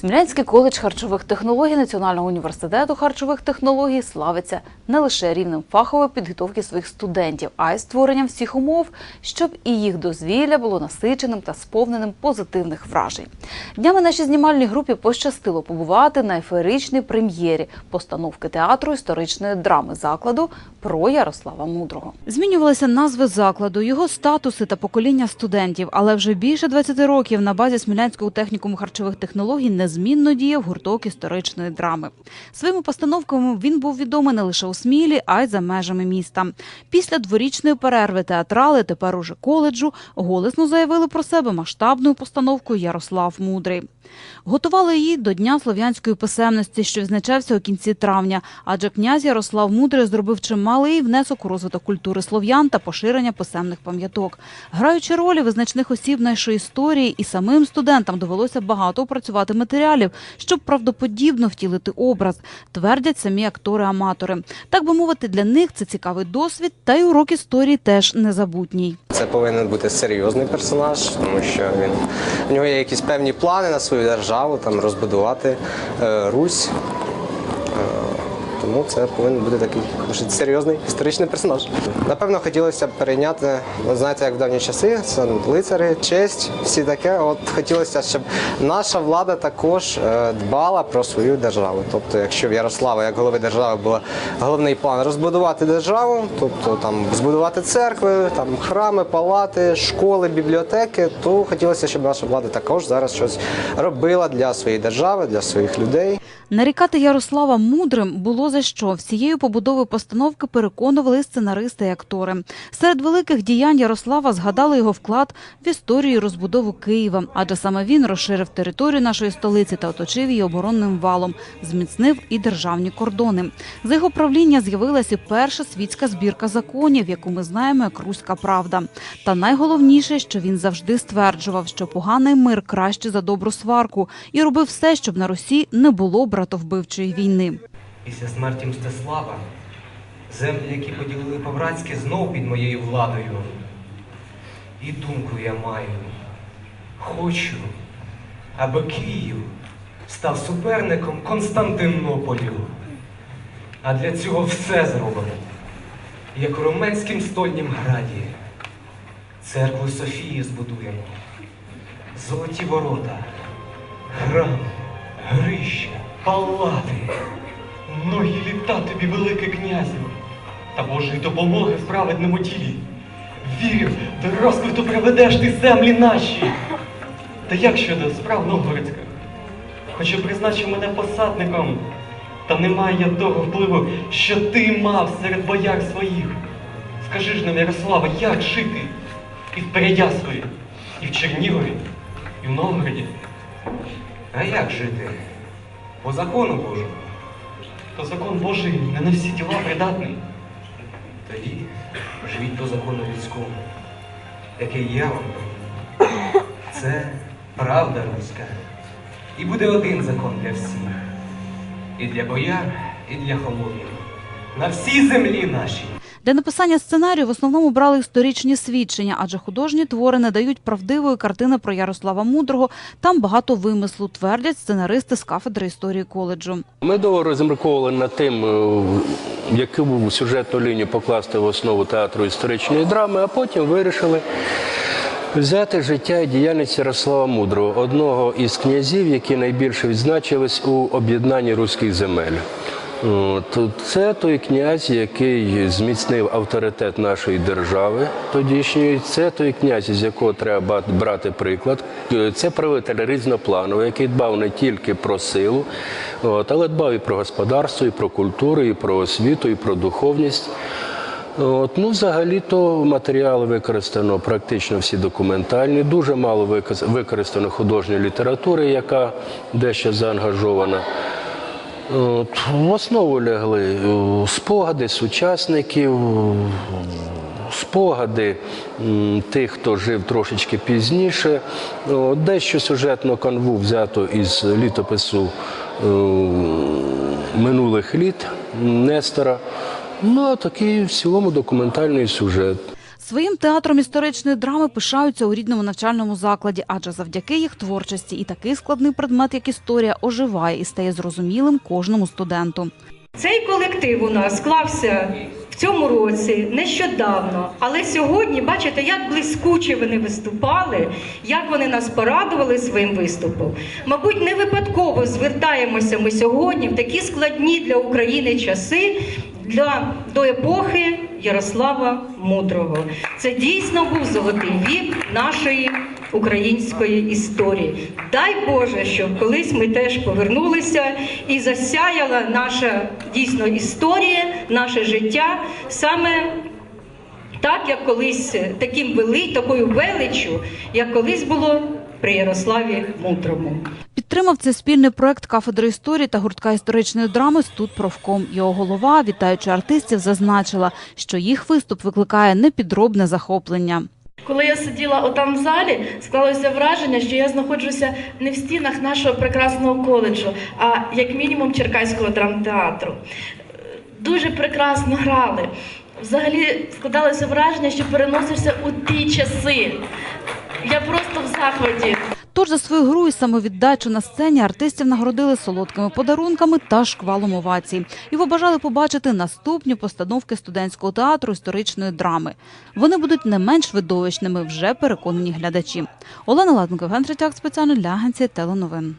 Смілянський коледж харчових технологій Національного університету харчових технологій славиться не лише рівнем фахової підготовки своїх студентів, а й створенням всіх умов, щоб і їх дозвілля було насиченим та сповненим позитивних вражень. Днями нашій знімальній групі пощастило побувати на еферичній прем'єрі постановки театру історичної драми закладу про Ярослава Мудрого. Змінювалися назви закладу, його статуси та покоління студентів, але вже більше 20 років на базі Смілянського технікуму харчових технологій незмінно діяв гурток історичної драми. Своїми постановками він був відомий не лише у Смілі, а й за межами міста. Після дворічної перерви театрали, тепер уже коледжу, голосно заявили про себе масштабною постановкою Ярослав Мудрий. Готували її до Дня слов'янської писемності, що відзначався у кінці травня, адже князь Ярослав Мудрий зробив чималий внесок у розвиток культури слов'ян та поширення писемних пам'яток. Граючи ролі визначних осіб нашої історії, і самим студентам довелося багато опрацювати матеріалів, щоб правдоподібно втілити образ, твердять самі актори-аматори. Так би мовити, для них це цікавий досвід, та й урок історії теж незабутній. Це повинен бути серйозний персонаж, тому що він в нього є якісь певні плани на свою державу, там розбудувати е, Русь. Тому це повинен бути такий досить серйозний історичний персонаж. Напевно, хотілося б перейняти, ви знаєте, як в давні часи, це лицари, честь, всі таке. От хотілося, щоб наша влада також е, дбала про свою державу. Тобто, якщо в Ярослава, як голови держави, був головний план розбудувати державу, тобто там збудувати церкви, там храми, палати, школи, бібліотеки, то хотілося, щоб наша влада також зараз щось робила для своєї держави, для своїх людей. Нарікати Ярослава мудрим було за що. Всією побудовою постановки переконували сценаристи і актори. Серед великих діянь Ярослава згадали його вклад в історію розбудову Києва, адже саме він розширив територію нашої столиці та оточив її оборонним валом, зміцнив і державні кордони. За його правління з'явилася перша світська збірка законів, яку ми знаємо як Руська правда. Та найголовніше, що він завжди стверджував, що поганий мир краще за добру сварку, і робив все, щоб на Русі не було братовбивчої війни. Після смерті Мстислава землі, які поділили по-братськи, знов під моєю владою. І думку я маю. Хочу, аби Київ став суперником Константинополю. А для цього все зробимо, як у Роменськім стольнім граді. Церкву Софії збудуємо, золоті ворота, храм, грища, палати. Многі літа тобі, великий князю, та Божої допомоги в праведному ділі. Вірю, до розквіту приведеш ти землі наші. Та як щодо справ Новгородських? Хоча призначив мене посадником, та немає я того впливу, що ти мав серед бояр своїх. Скажи ж нам, Ярослава, як жити і в Переяславі, і в Чернігові, і в Новгороді? А як жити? По закону Божому. То закон Божий не на всі діла придатний. Тоді живіть по закону людському, який я вам. Це правда руська. І буде один закон для всіх. І для бояр, і для холопів. На всій землі нашій. Для написання сценарію в основному брали історичні свідчення, адже художні твори не дають правдивої картини про Ярослава Мудрого. Там багато вимислу, твердять сценаристи з кафедри історії коледжу. Ми довго розмірковували над тим, е, яку сюжетну лінію покласти в основу театру історичної драми, а потім вирішили взяти життя і діяльність Ярослава Мудрого, одного із князів, які найбільше відзначились у об'єднанні руських земель. Це той князь, який зміцнив авторитет нашої держави тодішньої. Це той князь, з якого треба брати приклад. Це правитель різноплановий, який дбав не тільки про силу, але дбав і про господарство, і про культуру, і про освіту, і про духовність. От, ну, взагалі-то матеріали використано практично всі документальні, дуже мало використано художньої літератури, яка дещо заангажована. В основу лягли е, спогади сучасників, е, спогади тих, хто жив трошечки пізніше. Дещо сюжетну канву взято із літопису е, минулих літ Нестора. Ну, а такий в цілому документальний сюжет. Своїм театром історичної драми пишаються у рідному навчальному закладі, адже завдяки їх творчості і такий складний предмет, як історія, оживає і стає зрозумілим кожному студенту. Цей колектив у нас склався в цьому році нещодавно, але сьогодні, бачите, як блискуче вони виступали, як вони нас порадували своїм виступом. Мабуть, не випадково звертаємося ми сьогодні в такі складні для України часи для до епохи Ярослава Мудрого. Це дійсно був золотий вік нашої української історії. Дай Боже, щоб колись ми теж повернулися і засяяла наша дійсно історія, наше життя саме так, як колись таким вели, такою величчю, як колись було при Ярославі Мудрому. Підтримав цей спільний проект кафедри історії та гуртка історичної драми «Студпрофком». Його голова, вітаючи артистів, зазначила, що їх виступ викликає непідробне захоплення. Коли я сиділа отам в залі, склалося враження, що я знаходжуся не в стінах нашого прекрасного коледжу, а як мінімум Черкаського драмтеатру. Дуже прекрасно грали. Взагалі складалося враження, що переносишся у ті часи. Я просто в захваті. Тож за свою гру і самовіддачу на сцені артистів нагородили солодкими подарунками та шквалом овацій. І побажали побачити наступні постановки студентського театру історичної драми. Вони будуть не менш видовищними, вже переконані глядачі. Олена Ладенко, Євген Третяк, спеціально для агенції теленовин.